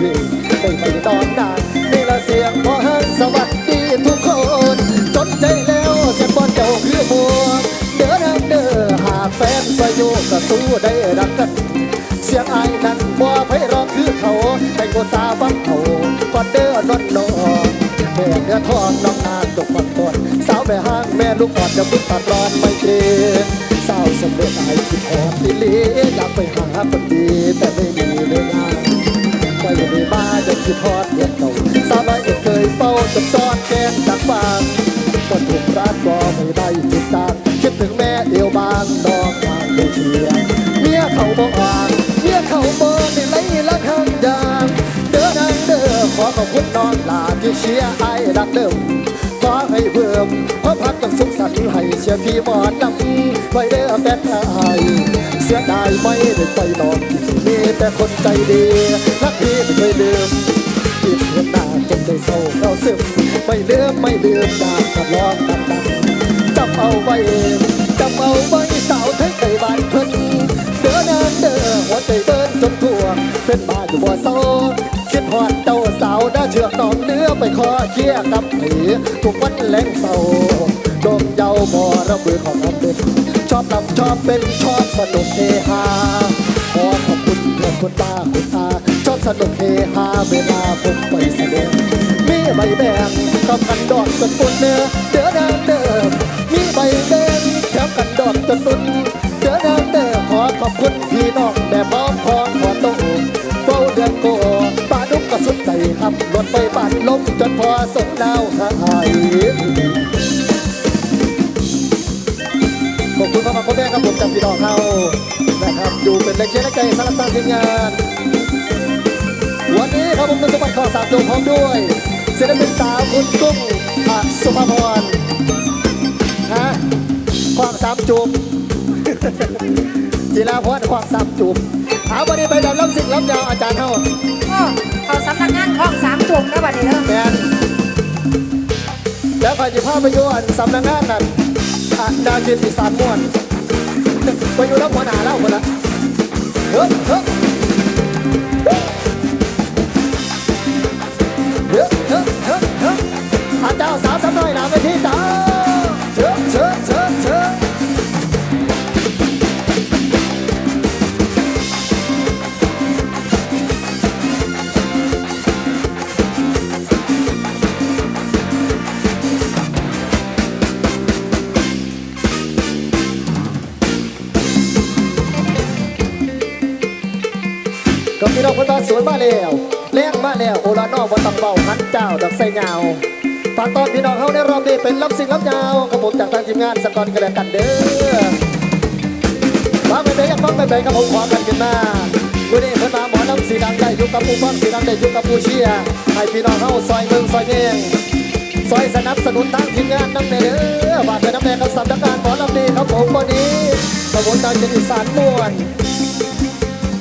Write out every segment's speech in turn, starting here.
พี่ได้ไปนอนนานนี่ละเสียงพอหันสวัสดีทุกคนจนใจแล้วเสียงบอลเจ้าคือบัวเด้อทางเด้อหากแฟนประโยชน์ก็สู้ได้รักกันเสียงไอ้นั้นบ่ไพเราะคือเขาให้คนตาฟังเขาก่อนเด้อนอนนอนแม่เนื้อทองน้องนาตกฝันตอนสาวแม่ห้างแม่ลูกอ่อนจะพึ่งตัดร้อนไม่เกรงสาวสมเด็จไอ้คิดหอดติลีอยากไปหาคนดีแต่ไม่มีเวลา ไปอยู่ในบ้าจะคิดทอดเดือนเก่าสาวน้อยเอ็ดเคยเฝ้าจนซอนแกนจากบ้านก็ถูกร้านก็ไม่ได้ติดตามคิดถึงแม่เอวบางดอกบางเลยเชียร์เมียเขาบ่อ่านเมียเขาบ่ได้ไล่ละคำยางเด้อนางเด้อขอขอบคุณน้องหลาที่เชียร์ไอ้รักเดิมขอให้เพิ่มพราะพักต้องสุขสันต์ให้เชียร์พี่หมอนนำไว้เด้อแฟนไอ้เสียดายไม่ได้ไปนอนมีแต่คนใจดี พี่ไม่ลืมคิดเห็นหน้าจนได้เศร้าเราซึมไม่เลืมไม่ลืมดากกับร้องดังดังจำเอาไว้จำเอาไว้สาวไทยไก่บ้านเพิ่นเด้อนานเด้อหัวใจเบิ้นจนทั่วเป็นบ้านอยู่บ่อเศร้าคิดฮอดเจ้าสาวได้าเชือกน้องเนื้อไปคอเคี่ยกับผีทุกวันแรงเศร้าดมเยาบ่อระเบือของน้ำเป็นชอบลำชอบเป็นชอบสนุกเฮฮาขอขอบคุณเพื่อนคุณตาคุณตา นุกเฮฮาเวลาผมไปแสดงมีใบแดงกับกันดอกจนปุ่นเนื้อเดือดเดิมมีใบแดงกับกันดอกจนปุ่นเดือดเดิมขอขอบคุณพี่น้องแต่พร้อมพร้อมขอโตเฝ้าเดือนโกปลาดุกก็สุดใจครับรถไฟปั่นลมจนพอสมดาวหายขอบคุณมากๆคุณแม่ครับผมจากพี่น้องเขานะครับอยู่เป็นแรงเชียร์และใจสำหรับทางทีมงาน วันนี้ครับผมเป็นสมบัติข้อสามดวงพร้อมด้วยศิลปินสาวคุณกุ้งอัสุภาพรนะความสามจุ่มจีราพรความสามจุ่มเอาวันนี้ไปดับล้ำสิ่งล้ำยาวอาจารย์เฮาก็เขาสำนักงานของสามจุ่มแล้วบัดนี้เด้อแมนแล้วคอยจะพาไปอยู่อันสำนักงานนั่นอะดาวจินอีสานม่วนไปอยู่แล้วหัวหน้าเล่าคนละเฮ้ยเฮ้ย สาวสำน้อยนาไปที่จ้าเชิญเชิญเชิญเชิญก็พี่น้องคนตาสวยมาแล้วแรงมาแล้วโอลานอบนตังเบาหันเจ้าดักไส้ยา ฝากตอนพี่น้องเขาในรอบนี้เป็นรับสิ่งรับยาวกับผมจากทางทีมงานสกอร์กันแล้วกันเด้อฟังไปไหนอยากฟังไปไหนกับผมขอกันขึ้นมาวันนี้เพิ่นมาหมอน้ำสีดังได้อยู่กับผู้ฟังสีดังได้อยู่กับผู้เชียให้พี่น้องเขาซอยเมืองซอยเองซอยสนับสนุนทางทีมงานน้ำเด้อฝากเป็นน้ำแดงกับสัมนักงานหมอลำดีครับผมวันนี้ขบวนการเจนอีสานม่วน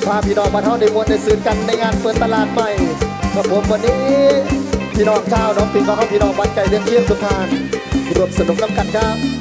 พาพี่น้องมาเท่าในมวลในซื้อกันในงานเปิดตลาดใหม่กับผมวันนี้ พี่น้องชาวน้องปิงของเขาพี่น้องวันไก่เลี้ยงเยี่ยมทุกท่านรวมสนุกน้ำกันครับ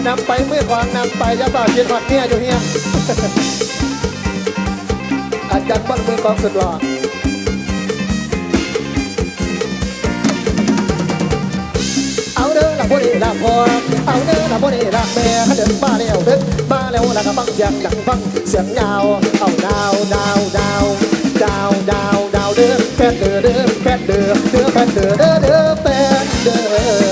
านำไปเมื่อควางนำไปจะบ่าวเย็นหอดเนี่ยอยู่เฮียอาจารย์บ้านเมืองกองสุดหล่อเอาเด้อละบ่ได้ละพอเอาเด้อละบ่ได้ละแม่เขาเดินมาแล้วเดินมาแล้วล้วก็ฟังเสียงดังฟังเสียงยาวเอาดาวดาวดาวดาวดาวดาวเด้อแฟนเด้อเด้อแฟนเด้อเด้อแฟนเด้อเด้อเด้อแฟนเด้อ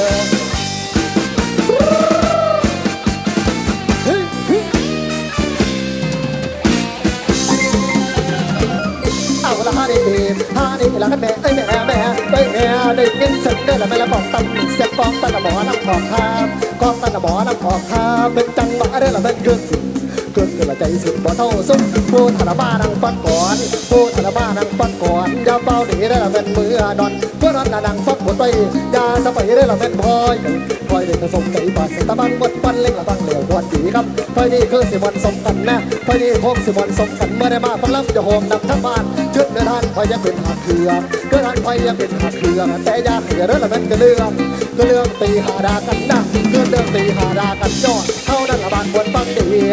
แม่เอ้ยแม่แม่เอ้ยแม่ได้เงินเสร็จเด้อแล้วไม่ละบอกตั้งเสียกองตั้งละหมอน้ำของข้าบกองตั้งละหมอน้ำของข้าบเป็นจัง พูธนบ้านังฟัดก่อนผู้ธนบ้านังฟัดก่อนอย่าเฝ้าหนีเด้ละเป็นมือนอนเพื่อนอนนังฟัดหมดไปอย่าสบายเด้ละเป็นพลอยพลอยเด็กผสมใจบาดสตะบังหมดปันเล็กละบังเหลววันดีครับพลอยนี่คือสิวันสมกันแน่พลอยนี่คงสิวันสมกันเมื่อได้มาฟังจะโฮมนำทั้งบ้านเชิดเดินทางพลอยยังเป็นหักเครือเดินทางพลอยยังเป็นหักเครือแต่อยาเหียเด้ละเป็นกระเรื่องกระเรื่องตีหาดากันนะเรื่องเรื่องตีหาดากันยอดเท่านั้นละบานควรปังดี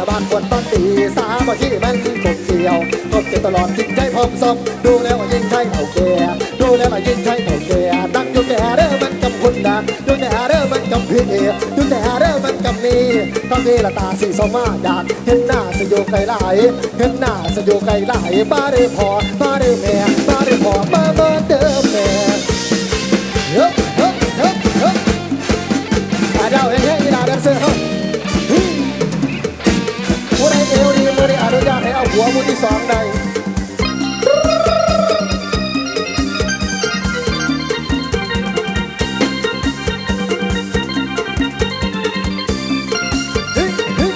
ละบานควรปังดีสามัคคีมันกบเกี่ยวกบเกี่ยวตลอดจิตใจพร้อมสมดูแล้วว่ายิ่งใช่เท่าแก่ดูแล้วว่ายิ่งใช่เท่าแก่ดังอยู่แก่เด้อมันกำคุณนะอยู่แก่เด้อมันกำพี่อยู่แก่เด้อมันกำมีตอนนี้ละตาสีสมาอากเห็นหน้าสอยู่ไกลหลเห็นหน้าสอยู่ไกลหลายบ้าเด้อพอบ้าเด้อแม่บ้าเด้อพอบ้าเบอเด้อแม่ หัวมือที่สองได้เฮ้ยเฮ้ย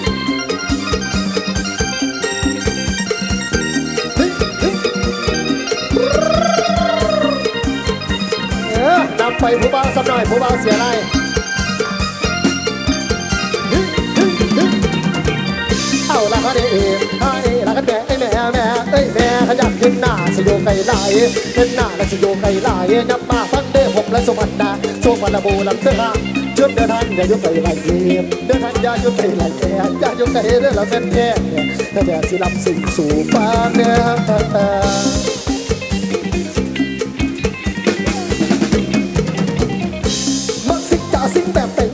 เฮ้ยเฮ้ยเออนำไปผู้บ่าวสักหน่อยผู้บ่าวเสียไรเฮ้ยฮ้ยเฮ้ยเอาละฮะนี่ฮ ขึ้นหน้าสยโยไก่ไหลขึ้นหน้าและสยโยไก่ไหลนับมาฟังเด้อผมและสวัสดาโช่วงวันละโบลำเด้อฮะเชื่อเดินทางอย่าโยไก่ไหลเกมเดินทางอย่าโยไก่ไหลแก่อย่าโยไก่เด้องละเป็นแค่แต่แต่สิลำสิ่งสู่ฟ้าเนี่ยมักสิจ่าสิงแบบ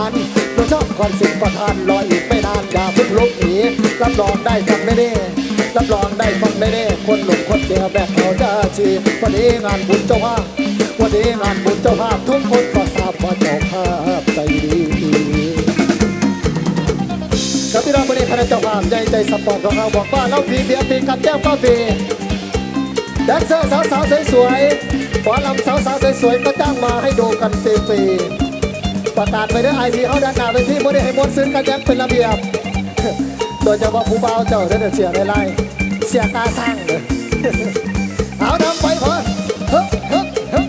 อนสิบก่อนทาชอบก่อนสิบก่อนทานรออีกไม่นานอย่าเพิ่งลุกหนีรับรองได้จังไม่ได้รับรองได้ฟังได้แน่คนหนุ่มคนเดียวแบบเขาจะชีวันนี้งานบุญเจ้าภาพวันนี้งานบุญเจ้าภาพทุกคนก็ทราบว่าเจ้าภาพใจดีครับพี่น้องวันนี้คณะเจ้าภาพใจใจสปอร์ตของเราบอกว่าเราพีเบียร์ปีกับแก้วก็ปีแดนเซอร์สาวสาวๆสวยๆหมอลำสาวสาวๆสวยๆก็จ้างมาให้ดูกันฟรีๆ ประกาศไปด้วยไอพีเขาด้านหน้าไปที่ไม่ได้ให้มดซื้อกันยังเป็นระเบียบ โดยเฉพาะผู้เบาเจ้าเด้อเสียไล่เสียตาสร้างเลยเอานำไปพอเฮ้ยเฮ้ยเฮ้ย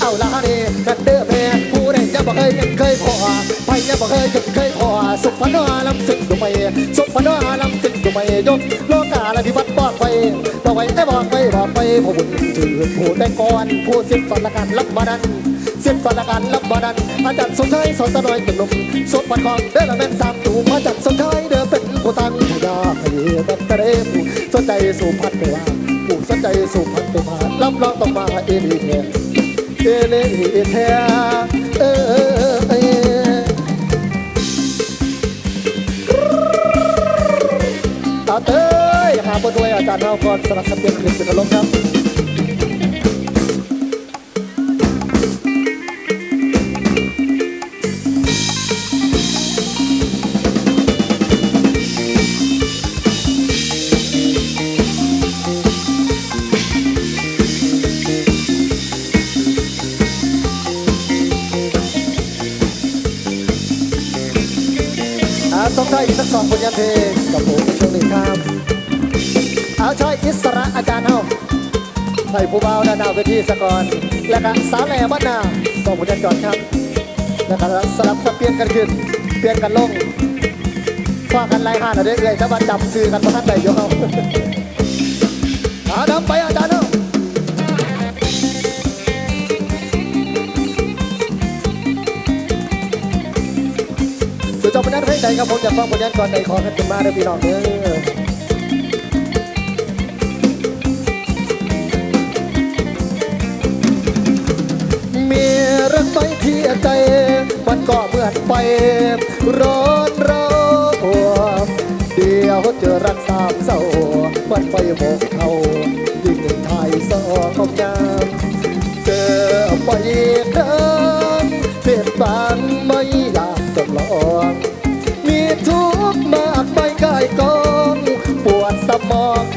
เอาละฮะนี่กันเด้อแม่ผู้ใดจะบอกเคยยังเคยพอไปยังบอกเคยยังเคยพอสุพรรณลำสิงดูไปสุพรรณลำสิงดูไปยกโลกาละที่วัด ปอดไปต่อไปไอ้บอกไปบอกไปผู้บุญถือผู้แต่ก่อนผู้สิ้นตอนละกันรับมานันเส้นฝันละกันรับบาดันอาจารย์สมชายสอนตะนอยเป็นลมสดปันคองเดินละแม่นสามตูมาจากสมชายเดินเป็นผู้ตั้งทยาให้แบัตรเรผู้สนใจสู่พันไปว่าผู้สนใจสู่พันไปว่ารับรองต้องมาเอลีแทเอลีแทเออเออาจารย์เราก่อนสนับสนุนคลิปเป็นอารมณ์ครับอาสมชายอีกสักสองผลงานเพลงกับผมในช่วงนี้ครับ เอาชายอิสระอาจารย์เฮาให้ผู้บ่าวด้านหน้าเวทีสะกอนแล้วก็สาวแหล่บ้านนาสองผลงานก่อนครับแล้วก็สลับสับเปลี่ยนกันขึ้นเปลี่ยนกันลงฟ้ากันไล่ห้าหน่อยเรื่อยถ้าว่าจำซื้อกันมาทันใดอยู่เฮาเอานำไปอาจารย์เฮาคือจบผลงานเพลงใดครับผมอยากฟังผลงานก่อนใดขอกันเป็นมาเด้อพี่น้องเด้อ ใจ มันก็เหมือนไฟร้อนร้อนเดียวเจอรักสามเศร้ามันไฟหมกเขายิ่งไทยสองยามเจอไปอีกครั้งเพียบางไม่อยากจำลองมีทุกข์มากไปกายกอง ปวดสมอง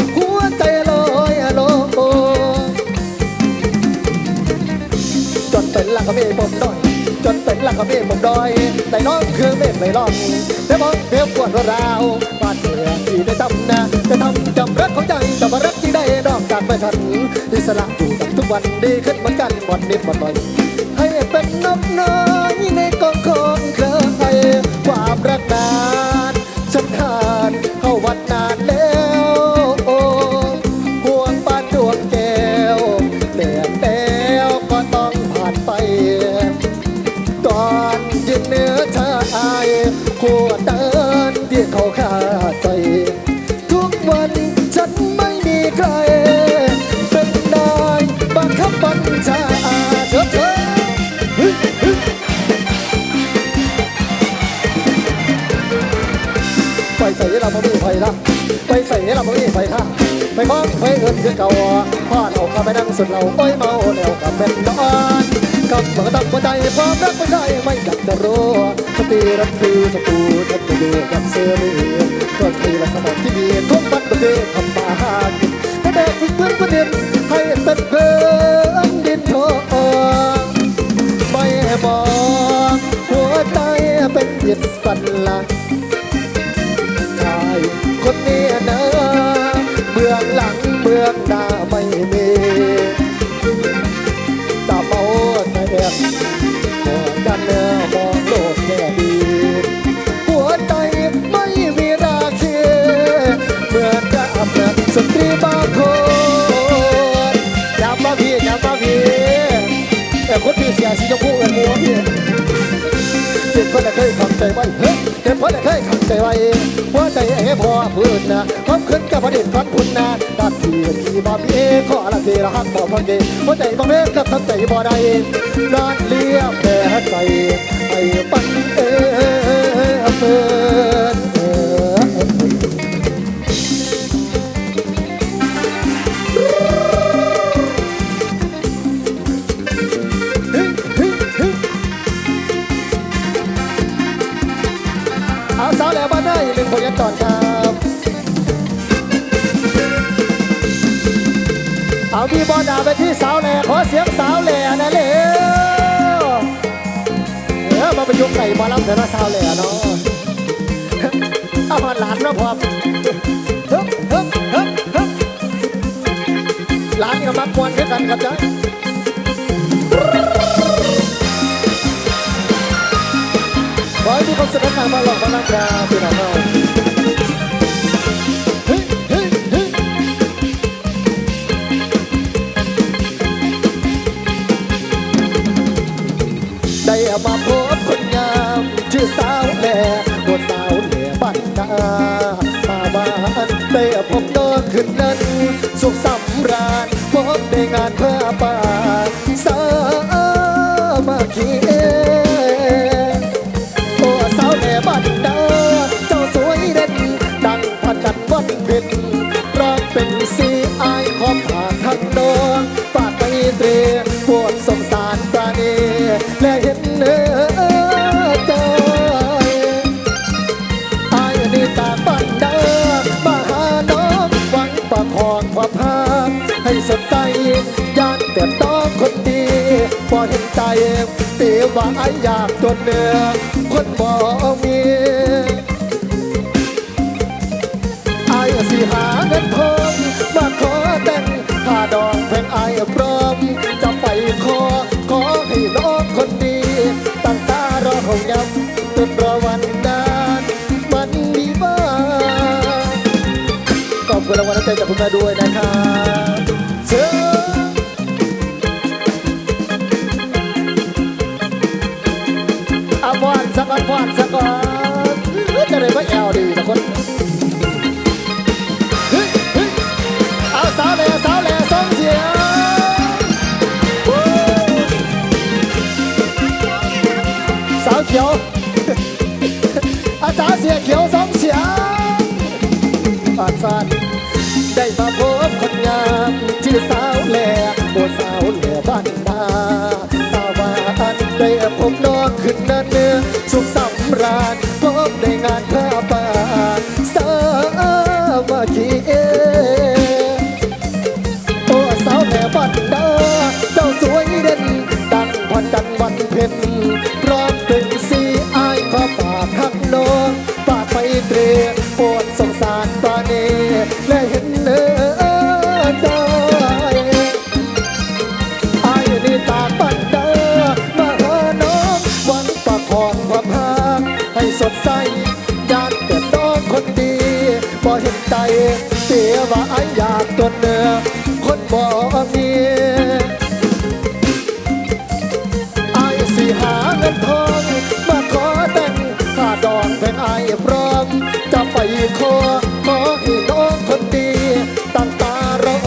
จนเป็นลักเมฆผมดอยแต่น้องคือเมฆไม่ลองแต่มองเพียปวดราวบาดเจ็บที่ได้ทำนะจะทำจำรักของใจแต่มารักที่ได้นอกจากไม่ฉันอิสระอยู่กับทุกวันดีขึ้นเหมือนกันวันนิดวันหน่อยให้เป็นนกน้อยในกองของเคยความรักนานฉัน ไปใส่เราไม่มีไฟละไปใส่เราไม่มีไฟค่ะไปมองไฟเอินคือเก่าพอดเอาข้าไปนั่งสุดเราโอ้ยเมาแล้วกับเป็นนอนกับเมื่อตั้งหัวใจความรักไม่ได้ไม่อยากจะรู้สติรักคือสตูทับไปดูกับเสื้อมือก็คือลักษณะที่มีทุกวันบันเทิงทำมาหากินให้แดกถึงเพื่อนประเด็นให้เป็นเพื่อนดินทองไม่มองหัวใจเป็นอิสระชาย คนนี้นะเบื้องหลังเบื้องหน้าไม่มีจะเมาแต่แอบกอดกันเนอมองโลกแค่ดีหัวใจไม่มีราคีเหมือนกับสตรีบางคนย้ำมาพี่ย้ำมาพี่แต่คนที่เสียสีชมพู คนละเคยขับใจไว้เฮ้ยเก็บคนละเคยขับใจไว้หัวใจเอ๋พอพื้นนะความขึ้นกับประเด็นฟันพุ่นนะดัดที่ที่มาพี่เอขอละเจละหักบอกพังเกหัวใจบางเล็กกับทั้งใจบ่ได้นอนเลี้ยงแต่ใจไอ้ปันเอเฟินเอ ยุกต์ไก่มารับเดี๋ยวนะสาเล่เนาะเอามาหลานนะพ่อเฮ้ยเฮ้ยเฮ้ยเฮ้ยหลานกับมักมวนด้วยกันครับจ้าขอให้ทุกคนสนุกมาหลอกมาลังกาพี่น้องเรา สุขสำราญพบได้งานเพื่อป่า พอเห็นใจตีว่าไอยอยากจนเนื้อคนบ่มีไอายสิหาเงินทองมาขอแต่งค่าดอกแพงอายพร้อม จะไปขอ ขอให้น้องคนดี ตั้งตารอเขาย้ำจนรอวันนั้นมันดีบ้างขอบคุณรางวัลน้ำใจจากคุณแม่ด้วยนะครับ สักก่นฟาดสักก่นจะได้ไม่แอลดีนะคนเอาสาวแหล่สาวแหล่ส่งเสียงสาวเขียวอาสาวเสียเขียวส่งเสียงฟาดฟาดได้มาพบคนงามชื่อสาวแหล่โบสาวแหล่บ้านนาสาว่าอันได้พบนอกขึ้นนั้น สุขสำราญ เห็นใจเสียว่าอยอยากตัวเนื้อคนบ่มีอายสิหาเงินทองมาขอแต่งค่าดองเป็นไอพร้อม จะไปขอขอให้น้องคนดีตั้งตารอ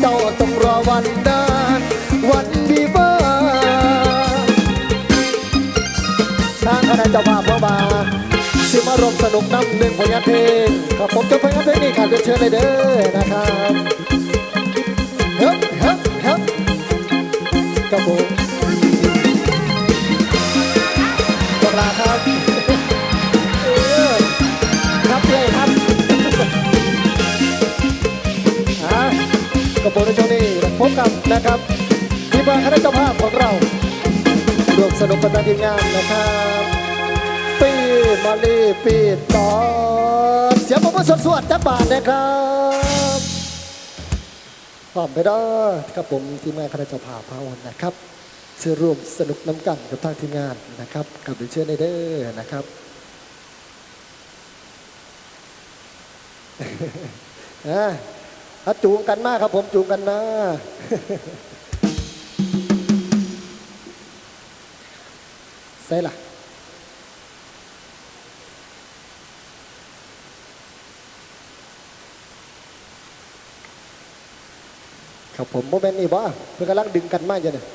เจ้าต้องรอวันนั้นวันดีบ้าทางคณะเจ้าภาพพ่อมาสิมารมสนุกน้ำหนึ่งผลงานเพลงครับผมจะเพลงานเพลงนี้การเรียนเชิญเลยเด้อนะครับเฮ้ยเฮ้ยเฮ้ยกระโปรงกระลาครับครับเลยครับอะกระโปรงในช่วงนี้พบกับนะครับทีมงานคณะเจ้าภาพของเรารวมสนุกกับทีมงานนะครับ มาลีปีต่อเสียงผมว่าสวดจับบาทนะครับพร้อมไปเด้อครับผมทีมงานคณะเจ้าภาพพาวันนะครับเชื่อร่วมสนุกน้ำกันกับทางทีมงานนะครับกับเรียนเชิญในเด้อนะครับอะจูงกันมากครับผมจูงกันมาใส่ล่ะ ครับผมโมเมนต์นี้บ่เพื่อกำลังดึงกันมากจ้ะเนี่ย